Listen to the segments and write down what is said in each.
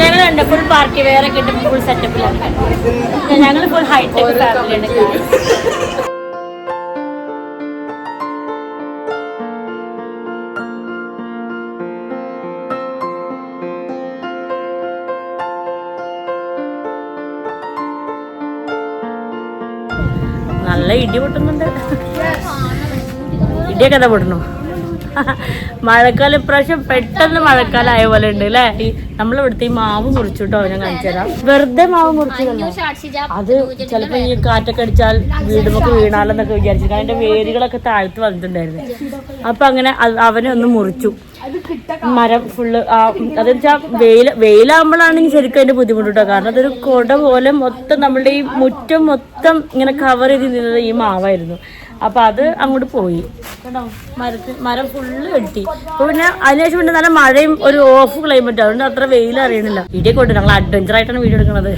ഞങ്ങളുണ്ട് full party വേറെ ഒക്കെ ഇട്ട് ഫുൾ സെറ്റപ്പിലാണ് ഞങ്ങൾ ഫുൾ ഹൈടെക് ഫാമിലിയാണ് നല്ല ഇടി പൊട്ടുന്നുണ്ട്. ഇടിയൊക്കെ എന്താ പൊട്ടണോ? മഴക്കാലം ഇപ്രാവശ്യം പെട്ടെന്ന് മഴക്കാലം ആയ പോലെ ഉണ്ട് അല്ലേ നമ്മളിവിടുത്തെ ഈ മാവ് മുറിച്ചു കേട്ടോ ഞാൻ കാണിച്ചു തരാം. വെറുതെ മാവ് മുറിച്ചു അത് ചിലപ്പോ ഈ കാറ്റൊക്കെ അടിച്ചാൽ വീടുമൊക്കെ വീണാലെന്നൊക്കെ വിചാരിച്ചു അതിന്റെ വേരുകളൊക്കെ താഴ്ത്ത് വന്നിട്ടുണ്ടായിരുന്നു. അപ്പൊ അങ്ങനെ അവനെ ഒന്ന് മുറിച്ചു. മരം ഫുള്ള് അതെന്ന് വെച്ചാൽ വെയിൽ വെയിലാകുമ്പോഴാണ് ശരിക്കും അതിന്റെ ബുദ്ധിമുട്ടുണ്ടോ കാരണം അതൊരു കൊട പോലെ മൊത്തം നമ്മളുടെ ഈ മുറ്റം മൊത്തം ഇങ്ങനെ കവർ ചെയ്ത് നിന്നത് ഈ മാവായിരുന്നു. അപ്പൊ അത് അങ്ങോട്ട് പോയി. കേട്ടോ മരത്തിൽ മരം ഫുള്ള് കെട്ടി. അപ്പൊ പിന്നെ അതിനുശേഷം പിന്നെ നല്ല മഴയും ഒരു ഓഫ് ക്ലൈമറ്റ് അതുകൊണ്ട് അത്ര വെയിൽ അറിയണില്ല. വീഡിയോ കൊണ്ട്. ഞങ്ങൾ അഡ്വഞ്ചർ ആയിട്ടാണ് വീഡിയോ എടുക്കുന്നത്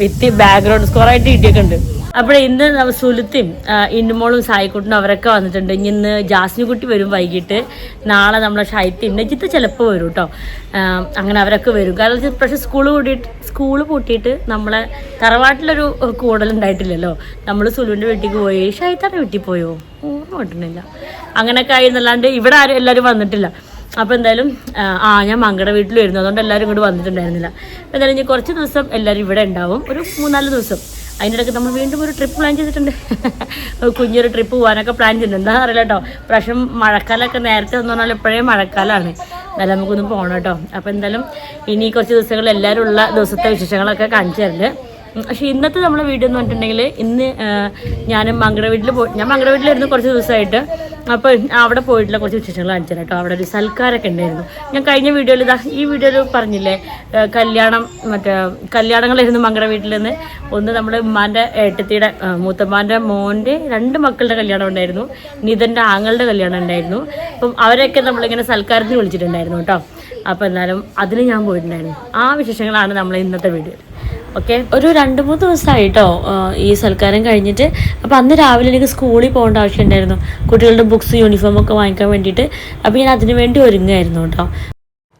വിത്ത് ബാക്ക്ഗ്രൗണ്ട് സ്കോർ ആയിട്ട് ഇടിയൊക്കെ ഉണ്ട്. അപ്പോഴേ ഇന്ന് സുലുത്തും ഇന്നുമോളും സായിക്കുട്ടനും അവരൊക്കെ വന്നിട്ടുണ്ട്. ഇനി ഇന്ന് ജാസ്മി കുട്ടി വരും വൈകിട്ട്. നാളെ നമ്മളെ ഷൈത്യം നജിത്ത് ചിലപ്പോൾ വരും കേട്ടോ അങ്ങനെ അവരൊക്കെ വരും. കാരണം പക്ഷേ സ്കൂൾ കൂടിയിട്ട് സ്കൂൾ പൂട്ടിയിട്ട് നമ്മളെ തറവാട്ടിലൊരു കൂടലുണ്ടായിട്ടില്ലല്ലോ. നമ്മൾ സുലുവിന്റെ വീട്ടിലേക്ക് പോയി. ഷൈത്താന്റെ വീട്ടിൽ പോയോ? ഓർമ്മ കിട്ടണില്ല അങ്ങനെയൊക്കെ ആയിരുന്നല്ലാണ്ട് ഇവിടെ ആരും എല്ലാവരും വന്നിട്ടില്ല. അപ്പോൾ എന്തായാലും ആ, ഞാൻ മങ്കടെ വീട്ടിൽ വരുന്നു. അതുകൊണ്ട് എല്ലാവരും ഇങ്ങോട്ട് വന്നിട്ടുണ്ടായിരുന്നില്ല. അപ്പോൾ എന്തായാലും ഇനി കുറച്ച് ദിവസം എല്ലാവരും ഇവിടെ ഉണ്ടാവും. ഒരു മൂന്നാൽ ദിവസം. അതിന്റെ ഇടയ്ക്ക് നമ്മൾ വീണ്ടും ഒരു ട്രിപ്പ് പ്ലാൻ ചെയ്തിട്ടുണ്ട്. കുഞ്ഞൊരു ട്രിപ്പ് പോകാനൊക്കെ പ്ലാൻ ചെയ്യുന്നുണ്ട് എന്താ അറിയില്ല കേട്ടോ പ്രാവശ്യം മഴക്കാലമൊക്കെ നേരത്തെ എന്ന് പറഞ്ഞാൽ ഇപ്പോഴേ മഴക്കാലമാണ്. എന്നാലും നമുക്കൊന്ന് പോകണം കേട്ടോ അപ്പോൾ എന്തായാലും ഇനി കുറച്ച് ദിവസങ്ങളിൽ എല്ലാവരും ഉള്ള ദിവസത്തെ വിശേഷങ്ങളൊക്കെ കാണിച്ചു തരുന്നുണ്ട് പക്ഷേ ഇന്നത്തെ നമ്മുടെ വീഡിയോ എന്ന് പറഞ്ഞിട്ടുണ്ടെങ്കിൽ ഇന്ന് ഞാൻ മങ്കട വീട്ടിൽ പോയി ഞാൻ മങ്കട വീട്ടിലായിരുന്നു കുറച്ച് ദിവസമായിട്ട് അപ്പോൾ അവിടെ പോയിട്ടുള്ള കുറച്ച് വിശേഷങ്ങൾ കാണിച്ചു കേട്ടോ അവിടെ ഒരു സൽക്കാരൊക്കെ ഉണ്ടായിരുന്നു. ഞാൻ കഴിഞ്ഞ വീഡിയോയിൽ ഇതാ ഈ വീഡിയോയിൽ പറഞ്ഞില്ലേ കല്യാണം മറ്റേ കല്യാണങ്ങളായിരുന്നു മങ്കട വീട്ടിൽ നിന്ന് ഒന്ന് നമ്മുടെ ഉമ്മാന്റെ ഏട്ടത്തിയുടെ മൂത്തമ്മാന്റെ മോന്റെ രണ്ട് മക്കളുടെ കല്യാണം ഉണ്ടായിരുന്നു. നിതന്റെ ആങ്ങളുടെ കല്യാണം ഉണ്ടായിരുന്നു. അപ്പം അവരെയൊക്കെ നമ്മളിങ്ങനെ സൽക്കാരത്തിന് വിളിച്ചിട്ടുണ്ടായിരുന്നു കേട്ടോ. അപ്പോൾ എന്നാലും അതിന് ഞാൻ പോയിട്ടുണ്ടായിരുന്നു. ആ വിശേഷങ്ങളാണ് നമ്മൾ ഇന്നത്തെ വീഡിയോ ഓക്കെ? ഒരു രണ്ട് മൂന്ന് ദിവസമായിട്ടോ ഈ സൽക്കാരം കഴിഞ്ഞിട്ട്. അപ്പോൾ അന്ന് രാവിലെ എനിക്ക് സ്കൂളിൽ പോകേണ്ട ആവശ്യമുണ്ടായിരുന്നു. കുട്ടികളുടെ ബുക്സ് യൂണിഫോം ഒക്കെ വാങ്ങിക്കാൻ വേണ്ടിയിട്ട്. അപ്പോൾ ഞാൻ അതിനു വേണ്ടി ഒരുങ്ങായിരുന്നു കേട്ടോ.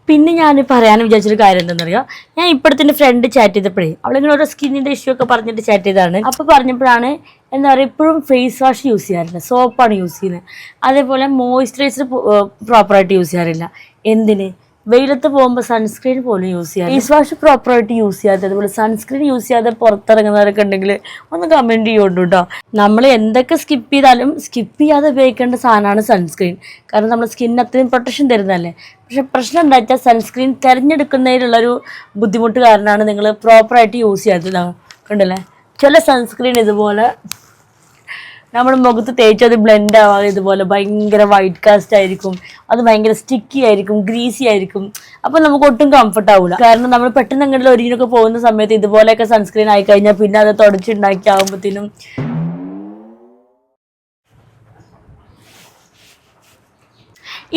പിന്നെ ഞാൻ പറയാൻ വിചാരിച്ചൊരു കാര്യം എന്താണെന്ന് അറിയാം ഞാൻ ഇപ്പോഴത്തെ ഫ്രണ്ട് ചാറ്റ് ചെയ്തപ്പോഴേ അവളിങ്ങനെ ഓരോ സ്കിന്നിന്റെ ഇഷ്യൂ ഒക്കെ പറഞ്ഞിട്ട് ചാറ്റ് ചെയ്താണ് അപ്പോൾ പറഞ്ഞപ്പോഴാണ് എന്താ പറയുക ഇപ്പോഴും ഫേസ് വാഷ് യൂസ് ചെയ്യാറില്ല. സോപ്പാണ് യൂസ് ചെയ്യുന്നത്. അതേപോലെ മോയ്സ്ചറൈസർ പ്രോപ്പറായിട്ട് യൂസ് ചെയ്യാറില്ല. എന്തിന്? വെയിലത്ത് പോകുമ്പോൾ സൺസ്ക്രീൻ പോലും യൂസ് ചെയ്യാം ഫേസ് വാഷ് പ്രോപ്പറായിട്ട് യൂസ് ചെയ്യാതെ. അതുപോലെ സൺസ്ക്രീൻ യൂസ് ചെയ്യാതെ പുറത്തിറങ്ങുന്നവരൊക്കെ ഉണ്ടെങ്കിൽ ഒന്ന് കമന്റ് ചെയ്യുള്ളൂ കേട്ടോ നമ്മൾ എന്തൊക്കെ സ്കിപ്പ് ചെയ്താലും സ്കിപ്പ് ചെയ്യാതെ ഉപയോഗിക്കേണ്ട സാധനമാണ് സൺസ്ക്രീൻ കാരണം നമ്മുടെ സ്കിന്നിന് അത്രയും പ്രൊട്ടക്ഷൻ തരുന്നതല്ലേ? പക്ഷെ പ്രശ്നം എന്താ വെച്ചാൽ സൺസ്ക്രീൻ തിരഞ്ഞെടുക്കുന്നതിലുള്ളൊരു ബുദ്ധിമുട്ട് കാരണമാണ് നിങ്ങൾ പ്രോപ്പറായിട്ട് യൂസ് ചെയ്യാത്തത്. കണ്ടല്ലേ? ചില സൺസ്ക്രീൻ ഇതുപോലെ നമ്മുടെ മുഖത്ത് തേച്ച് അത് ബ്ലെൻഡ് ആവാതെ ഇതുപോലെ ഭയങ്കര വൈറ്റ് കാസ്റ്റ് ആയിരിക്കും. അത് ഭയങ്കര സ്റ്റിക്കി ആയിരിക്കും ഗ്രീസി ആയിരിക്കും. അപ്പൊ നമുക്ക് ഒട്ടും കംഫർട്ട് ആവില്ല കാരണം നമ്മൾ പെട്ടെന്ന് അങ്ങനെ ഒരിക്കലൊക്കെ പോകുന്ന സമയത്ത് ഇതുപോലെയൊക്കെ സൺസ്ക്രീൻ ആയി കഴിഞ്ഞാൽ പിന്നെ അത് തുടച്ചുണ്ടാക്കി ആകുമ്പോഴത്തേനും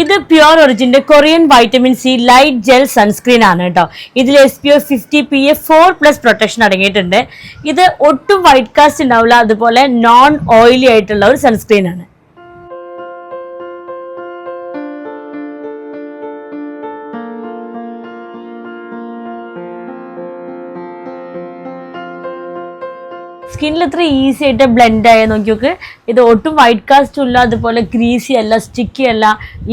ഇത് pure ഒറിജിന്റെ Korean vitamin C light gel sunscreen ആണ് കേട്ടോ. ഇതിൽ S P F fifty P A four plus protection അടങ്ങിയിട്ടുണ്ട്. ഇത് ഒട്ടും വൈറ്റ് കാസ്റ്റ് ഉണ്ടാവില്ല അതുപോലെ നോൺ ഓയിലി ആയിട്ടുള്ള ഒരു സൺസ്ക്രീൻ ആണ്. സ്കിന്നിൽ എത്ര ഈസി ആയിട്ട് ബ്ലെൻഡ് ആയ നോക്കി നോക്ക് ഇത് ഒട്ടും വൈറ്റ് കാസ്റ്റും ഇല്ല അതുപോലെ ഗ്രീസി അല്ല സ്റ്റിക്കി അല്ല.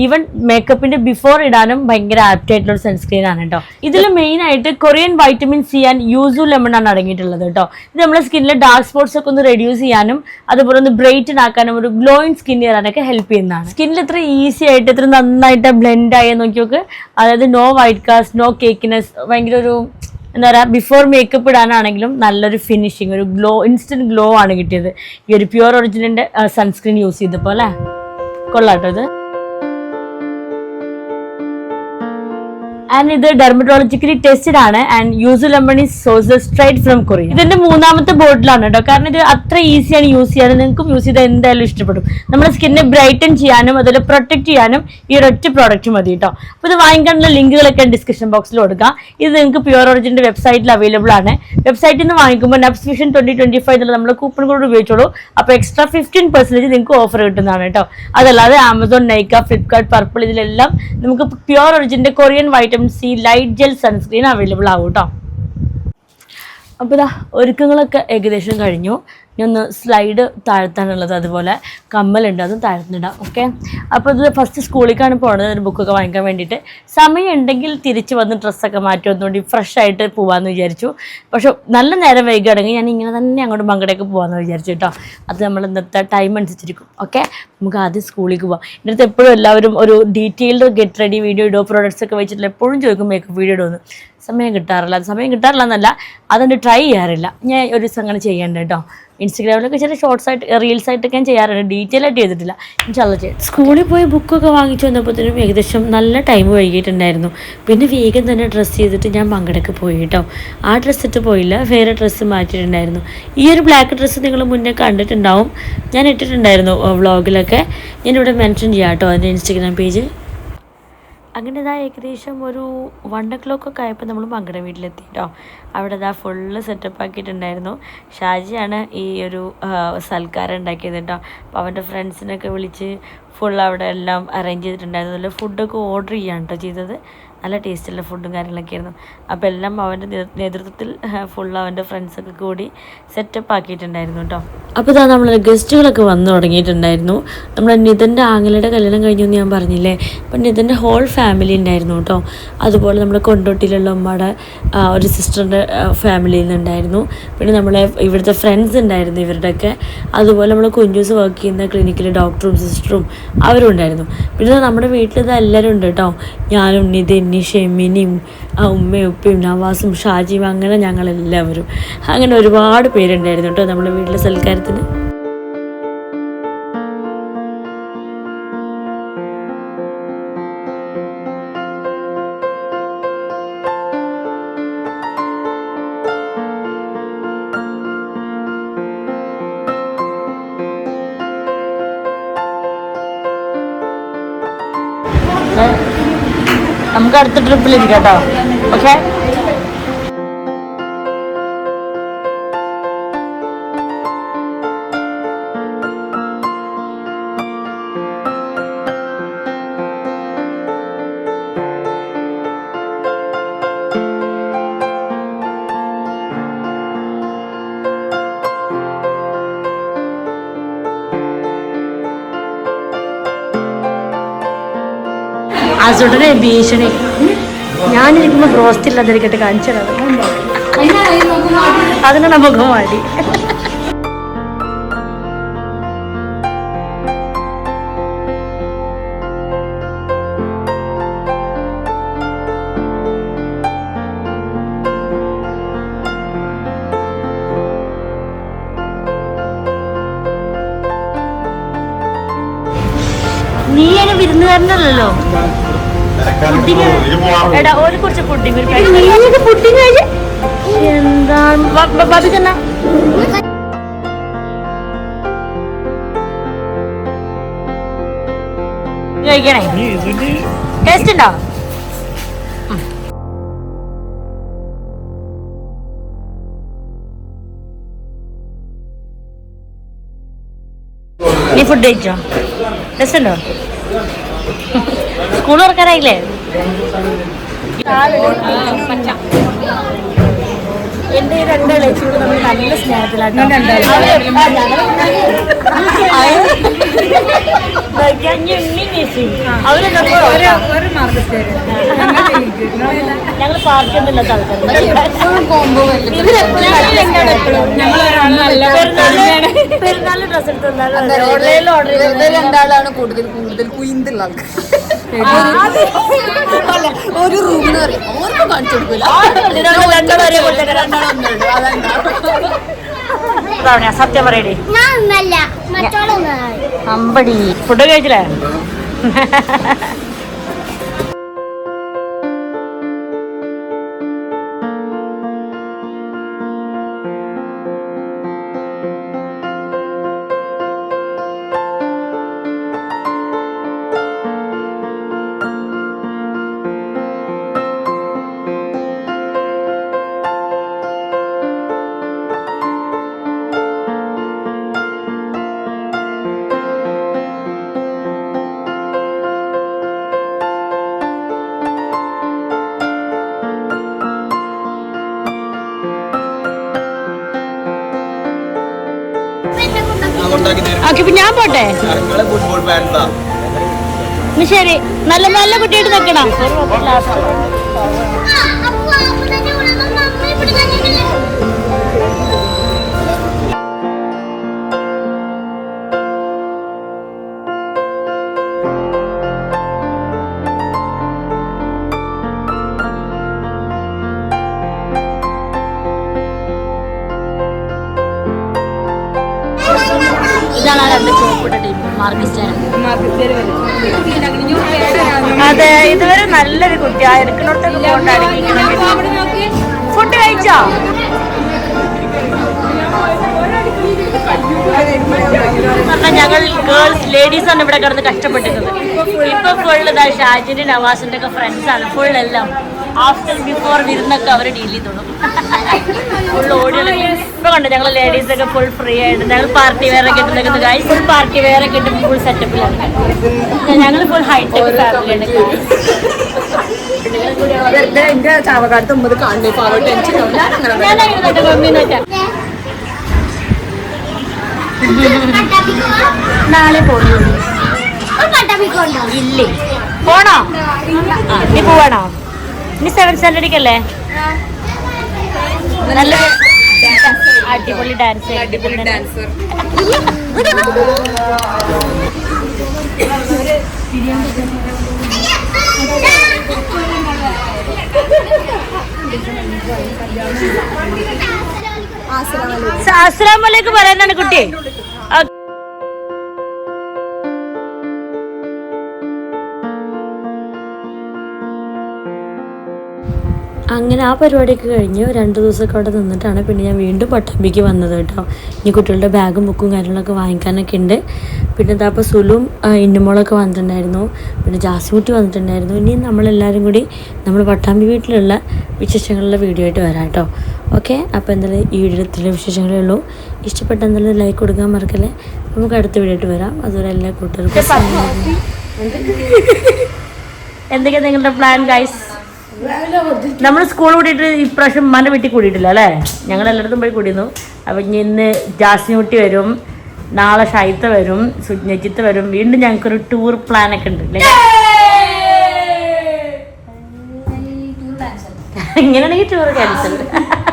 ഈവൻ മേക്കപ്പിന്റെ ബിഫോർ ഇടാനും ഭയങ്കര ആപ്റ്റ് ആയിട്ടുള്ള ഒരു സൺസ്ക്രീൻ ആണ് കേട്ടോ ഇതിൽ മെയിൻ ആയിട്ട് Korean vitamin C and yuzu lemon ആണ് അടങ്ങിയിട്ടുള്ളത് കേട്ടോ ഇത് നമ്മുടെ സ്കിന്നിലെ ഡാർക്ക് സ്പോട്ട്സ് ഒക്കെ ഒന്ന് റെഡ്യൂസ് ചെയ്യാനും അതുപോലെ ഒന്ന് ബ്രൈറ്റൻ ആക്കാനും ഒരു ഗ്ലോയിങ് സ്കിൻ ചെയ്യാനൊക്കെ ഹെൽപ്പ് ചെയ്യുന്നതാണ്. സ്കിന്നിൽ എത്ര ഈസി ആയിട്ട് എത്ര നന്നായിട്ട് ബ്ലെൻഡ് ആയ നോക്കി നോക്ക് അതായത് no white cast no cakiness ഭയങ്കര ഒരു എന്താ പറയുക ബിഫോർ മേക്കപ്പ് ഇടാനാണെങ്കിലും നല്ലൊരു ഫിനിഷിങ് ഒരു ഗ്ലോ ഇൻസ്റ്റന്റ് ഗ്ലോ ആണ് കിട്ടിയത്. ഈ ഒരു പ്യുവർ ഒറിജിനലിന്റെ സൺസ്ക്രീൻ യൂസ് ചെയ്തപ്പോൾ അല്ലേ? കൊള്ളാട്ടോ ഇത്. ആൻഡ് ഇത് ഡെർമറ്റോളജിക്കലി ടെസ്റ്റഡ് ആണ്. And yuzu lemony source straight from Korea ഇതിന്റെ മൂന്നാമത്തെ ബോട്ടിലാണ് കേട്ടോ കാരണം ഇത് അത്ര ഈസിയാണ് യൂസ് ചെയ്യാൻ നിങ്ങൾക്കും യൂസ് ചെയ്താൽ എന്തായാലും ഇഷ്ടപ്പെടും. നമ്മുടെ സ്കിന്നെ ബ്രൈറ്റൻ ചെയ്യാനും അതുപോലെ പ്രൊട്ടക്ട് ചെയ്യാനും ഈ ഒരൊറ്റ പ്രോഡക്റ്റ് മതി കേട്ടോ അപ്പോൾ ഇത് വാങ്ങിക്കാനുള്ള ലിങ്കുകളൊക്കെ ഡിസ്ക്രിപ്ഷൻ ബോക്സിൽ കൊടുക്കാം. ഇത് നിങ്ങൾക്ക് പ്യുവർ ഒറിജിന്റെ വെബ്സൈറ്റിൽ അവൈലബിൾ ആണ്. വെബ്സൈറ്റിൽ നിന്ന് വാങ്ങിക്കുമ്പോൾ നബ്സ് ട്വന്റി ട്വന്റി ഫൈവ് എന്നുള്ള നമ്മൾ കൂപ്പൺ കോഡ് ഉപയോഗിച്ചോളൂ. അപ്പോൾ എക്സ്ട്രാ ഫിഫ്റ്റീൻ പെർസെന്റേജ് നിങ്ങൾക്ക് ഓഫർ കിട്ടുന്നതാണ് കേട്ടോ അതല്ലാതെ ആമസോൺ നൈക്ക ഫ്ലിപ്കാർട്ട് പർപ്പിൾ ഇതിലെല്ലാം നമുക്ക് pure ഒറിജിന്റെ Korean vitamin M C light gel sunscreen available ആവും കേട്ടോ അപ്പോൾ ഇതാ ഒരുക്കങ്ങളൊക്കെ ഏകദേശം കഴിഞ്ഞു. ഇനി ഒന്ന് സ്ലൈഡ് താഴ്ത്താനുള്ളത് അതുപോലെ കമ്മലുണ്ട് അതും താഴ്ത്തുന്നിടാം ഓക്കെ അപ്പോൾ ഇത് ഫസ്റ്റ് സ്കൂളിലേക്കാണ് പോകുന്നത് ഒരു ബുക്കൊക്കെ വാങ്ങിക്കാൻ വേണ്ടിയിട്ട്. സമയം ഉണ്ടെങ്കിൽ തിരിച്ച് വന്ന് ഡ്രസ്സൊക്കെ മാറ്റി ഒന്നുകൂടി ഫ്രഷ് ആയിട്ട് പോകാമെന്ന് വിചാരിച്ചു. പക്ഷെ നല്ല നേരം വൈകുകയാണെങ്കിൽ ഞാൻ ഇങ്ങനെ തന്നെ അങ്ങോട്ട് മങ്കടേക്ക് പോകാമെന്ന് വിചാരിച്ചു കേട്ടോ അത് നമ്മൾ ഇന്നത്തെ ടൈം അനുസരിച്ചിരിക്കും ഓക്കെ നമുക്ക് ആദ്യം സ്കൂളിലേക്ക് എന്റെ അടുത്ത് എപ്പോഴും എല്ലാവരും ഒരു ഡീറ്റെയിൽഡ് ഗെറ്റ് റെഡി വീഡിയോ ഇടുക പ്രോഡക്ട്സ് ഒക്കെ വെച്ചിട്ട് എപ്പോഴും ചോദിക്കും മേക്കപ്പ് വീഡിയോ ഇടുമെന്ന് സമയം കിട്ടാറില്ല. സമയം കിട്ടാറില്ല എന്നല്ല അതുകൊണ്ട് ട്രൈ ചെയ്യാറില്ല. ഞാൻ ഒരു ദിവസം അങ്ങനെ ചെയ്യേണ്ട കേട്ടോ ഇൻസ്റ്റഗ്രാമിലൊക്കെ ചില ഷോർട്സ് ആയിട്ട് റീൽസ് ആയിട്ടൊക്കെ ഞാൻ ചെയ്യാറുണ്ട്. ഡീറ്റെയിൽ ആയിട്ട് ചെയ്തിട്ടില്ല. ഇൻഷാല്ല ചെയ്യാം. സ്കൂളിൽ പോയി ബുക്കൊക്കെ വാങ്ങിച്ചു വന്നപ്പോഴത്തേനും ഏകദേശം നല്ല ടൈം വൈകിട്ടുണ്ടായിരുന്നു പിന്നെ വേഗം തന്നെ ഡ്രസ്സ് ചെയ്തിട്ട് ഞാൻ പങ്കെടുക്ക് പോയി കേട്ടോ. ആ ഡ്രസ്സ് ഇട്ട് പോയില്ല വേറെ ഡ്രസ്സ് മാറ്റിയിട്ടുണ്ടായിരുന്നു. ഈ ഒരു ബ്ലാക്ക് ഡ്രസ്സ് നിങ്ങൾ മുന്നേ കണ്ടിട്ടുണ്ടാവും. ഞാൻ ഇട്ടിട്ടുണ്ടായിരുന്നു വ്ളോഗിലൊക്കെ ഞാനിവിടെ മെൻഷൻ ചെയ്യാം കേട്ടോ അതിന്റെ ഇൻസ്റ്റഗ്രാം പേജ് അങ്ങനെ ഇതാ ഏകദേശം ഒരു വൺ ഒ ക്ലോക്ക് ഒക്കെ ആയപ്പോൾ നമ്മൾ മങ്കട വീട്ടിലെത്തി കേട്ടോ അവിടെ ഇതാ ഫുള്ള് സെറ്റപ്പ് ആക്കിയിട്ടുണ്ടായിരുന്നു. ഷാജിയാണ് ഈ ഒരു സൽക്കാരം ഉണ്ടാക്കിയത് കേട്ടോ അപ്പോൾ അവന്റെ ഫ്രണ്ട്സിനൊക്കെ വിളിച്ച് ഫുൾ അവിടെ എല്ലാം അറേഞ്ച് ചെയ്തിട്ടുണ്ടായിരുന്നു. അതുപോലെ ഫുഡൊക്കെ ഓർഡർ ചെയ്യാൻ കേട്ടോ ചെയ്തത്. നല്ല ടേസ്റ്റുള്ള ഫുഡും കാര്യങ്ങളൊക്കെ ആയിരുന്നു. അപ്പോൾ എല്ലാം അവന്റെ നേതൃത്വത്തിൽ ഫുൾ അവന്റെ ഫ്രണ്ട്സൊക്കെ കൂടി സെറ്റപ്പ് ആക്കിയിട്ടുണ്ടായിരുന്നു കേട്ടോ അപ്പോൾ ഇതാ നമ്മളെ ഗസ്റ്റുകളൊക്കെ വന്നു തുടങ്ങിയിട്ടുണ്ടായിരുന്നു. നമ്മുടെ നിതന്റെ ആംഗലയുടെ കല്യാണം കഴിഞ്ഞു എന്ന് ഞാൻ പറഞ്ഞില്ലേ? അപ്പം നിതന്റെ ഹോൾ ഫാമിലി ഉണ്ടായിരുന്നു കേട്ടോ അതുപോലെ നമ്മുടെ കൊണ്ടോട്ടിയിലുള്ള ഉമ്മയുടെ ഒരു സിസ്റ്ററിന്റെ ഫാമിലിയിൽ നിന്നുണ്ടായിരുന്നു. പിന്നെ നമ്മളെ ഇവിടുത്തെ ഫ്രണ്ട്സ് ഉണ്ടായിരുന്നു ഇവരുടെയൊക്കെ. അതുപോലെ നമ്മൾ കുഞ്ഞൂസ് വർക്ക് ചെയ്യുന്ന ക്ലിനിക്കിലെ ഡോക്ടറും സിസ്റ്ററും അവരും ഉണ്ടായിരുന്നു. പിന്നെ നമ്മുടെ വീട്ടിൽ ഇത് എല്ലാവരും ഉണ്ട് കേട്ടോ ഞാനും നിതിൻ ഷെമിനിയും ആ ഉമ്മയും ഉപ്പയും നവാസും ഷാജിയും അങ്ങനെ ഞങ്ങളെല്ലാവരും. അങ്ങനെ ഒരുപാട് പേരുണ്ടായിരുന്നു കേട്ടോ നമ്മുടെ വീട്ടിലെ സൽക്കാരത്തിന്. അടുത്ത ട്രിപ്പിലിരിക്കാം കേട്ടോ. ഓക്കെ അസുടനെ ഭീഷണി. ഞാനിരിക്കുമ്പോൾ ബ്രോസ്റ്റ് ഇല്ലാതിരിക്കട്ടെ കാണിച്ചത് അതിനാണ് മുഖം മാടി. നീ അതിന് വിരുന്നുകാരനല്ലല്ലോ? പുഡിങ് എടാ ഒരു കുറച്ച് പുഡിങ് ഒരു കഴിച്ച്? എന്താണ്? ബാബിക്കെന്നാ കഴിക്കണേ? ടേസ്റ്റ് ഉണ്ടോ. നീ ഫുഡ് കഴിച്ചോ? ടേസ്റ്റ് ഉണ്ടോ? സ്കൂൾ തുറക്കാറായില്ലേ എന്റെ ഈ രണ്ട് ഇളച്ചിയോട് നമ്മൾ നല്ല സ്നേഹത്തിലാണ് അവർ ആ, ഞങ്ങൾ ഞങ്ങൾ പാർട്ടി ഒന്നും ഇല്ലാത്ത ആൾക്കാർ പെരുന്നാളിന് ഡ്രസ് എടുത്ത് ഓൺലൈനിൽ ഓർഡർ ചെയ്ത് രണ്ടാളാണ് കൂടുതൽ കൂടുതൽ കുയിന്തുള്ള ആൾക്കാർ. ഒരു റൂമിന് പറയും. ഓർക്കും കാണിച്ചു കൊടുക്കില്ല സത്യം പറയടി. അമ്പടി. ഫുഡ് കഴിച്ചില്ലേ? ഓക്കെ ഇപ്പൊ ഞാൻ പോട്ടെ? ശരി. നല്ല നല്ല കുട്ടിയായിട്ട് നിൽക്കണം ഇതാണ് ആ രണ്ട് ചോപ്പിട്ട ടീം മാർക്കിസ്റ്റ് അതെ ഇതുവരെ നല്ലൊരു കുട്ടി. എടുക്കണോട്ടൊക്കെ പോകണ്ടാണെങ്കിൽ ഫുഡ് കഴിച്ചോ? ഞങ്ങൾ ഗേൾസ് ലേഡീസ് ആണ് ഇവിടെ കിടന്ന് കഷ്ടപ്പെട്ടിരുന്നത്. ഇപ്പൊ ഫുള്ള് ഷാജിന്റെ നവാസിന്റെ ഒക്കെ ഫ്രണ്ട്സ് ആണ്. ഫുൾ എല്ലാം. ആഫ്റ്റർ ബിഫോർ വിരുന്നൊക്കെ അവർ ഡീൽ ചെയ്തോളും. ഫുൾ ഇപ്പൊ കണ്ടു ഞങ്ങൾ ലേഡീസ് ഒക്കെ ഫുൾ ഫ്രീ ആയിട്ട്. ഞങ്ങൾ പാർട്ടി വെയർ ഒക്കെ ഇട്ട് നിൽക്കുന്നത് ഗൈസ് ഫുൾ പാർട്ടി വെയർ ഒക്കെ ഇട്ട് ഫുൾ സെറ്റപ്പിലാണ് ഞങ്ങൾ ഫുൾ ഹൈടെക് ഫാമിലിയാണ് വെറുതെ എന്റെ ചാവക്കാലത്ത് ഒമ്പത് കാണുന്നു ഇപ്പൊ അവർ ടെൻഷൻ ആവും. ഞാൻ അങ്ങനെ ഞാൻ അങ്ങനെ തന്നെ മമ്മി നോക്കാം നാളെ പോകുന്നു ഇല്ലേ. പോണോ? നീ പോവാണോ? നീ സെവൻ സ്റ്റാൻഡേർഡിക്കല്ലേ നല്ല അടിപൊളി ഡാൻസ് അടിപൊളി ഡാൻസർ അസ്സലാം വലൈക്കും പറയാനാണ് കുട്ടി. അങ്ങനെ ആ പരിപാടിയൊക്കെ കഴിഞ്ഞ് രണ്ട് ദിവസമൊക്കെ അവിടെ നിന്നിട്ടാണ് പിന്നെ ഞാൻ വീണ്ടും പട്ടാമ്പിക്ക് വന്നത് കേട്ടോ. ഇനി കുട്ടികളുടെ ബാഗും ബുക്കും കാര്യങ്ങളൊക്കെ വാങ്ങിക്കാനൊക്കെ ഉണ്ട്. പിന്നെ എന്താ അപ്പോൾ സുലും ഇന്നുമോളൊക്കെ വന്നിട്ടുണ്ടായിരുന്നു. പിന്നെ ജാസ്മിറ്റി വന്നിട്ടുണ്ടായിരുന്നു. ഇനി നമ്മളെല്ലാവരും കൂടി നമ്മൾ പട്ടാമ്പി വീട്ടിലുള്ള വിശേഷങ്ങളുടെ വീഡിയോ ആയിട്ട് വരാം കേട്ടോ. ഓക്കെ? അപ്പോൾ എന്തായാലും ഈ വീഡിയോത്തിലെ വിശേഷങ്ങളേ ഉള്ളൂ. ഇഷ്ടപ്പെട്ട എന്തായാലും ലൈക്ക് കൊടുക്കാൻ മറക്കല്ലേ. നമുക്ക് അടുത്ത വീഡിയോ ആയിട്ട് വരാം. അതുപോലെ എല്ലാ കൂട്ടുകാർക്കും എന്തൊക്കെയാണ് നിങ്ങളുടെ പ്ലാൻ ഗൈസ്? നമ്മൾ സ്കൂൾ കൂടിയിട്ട് ഇപ്രാവശ്യം മന വീട്ടിൽ കൂടിയിട്ടില്ല അല്ലേ? ഞങ്ങൾ എല്ലായിടത്തും പോയി കൂടിയിരുന്നു. അപ്പം ഇനി ഇന്ന് ജാസ്മി കുട്ടി വരും നാളെ ഷൈത്ത വരും സുജ്ഞജിത്ത് വരും. വീണ്ടും ഞങ്ങൾക്കൊരു ടൂർ പ്ലാൻ ഒക്കെ ഉണ്ട് അല്ലേ? ഇങ്ങനെയാണെങ്കിൽ ടൂർ ക്യാൻസൽ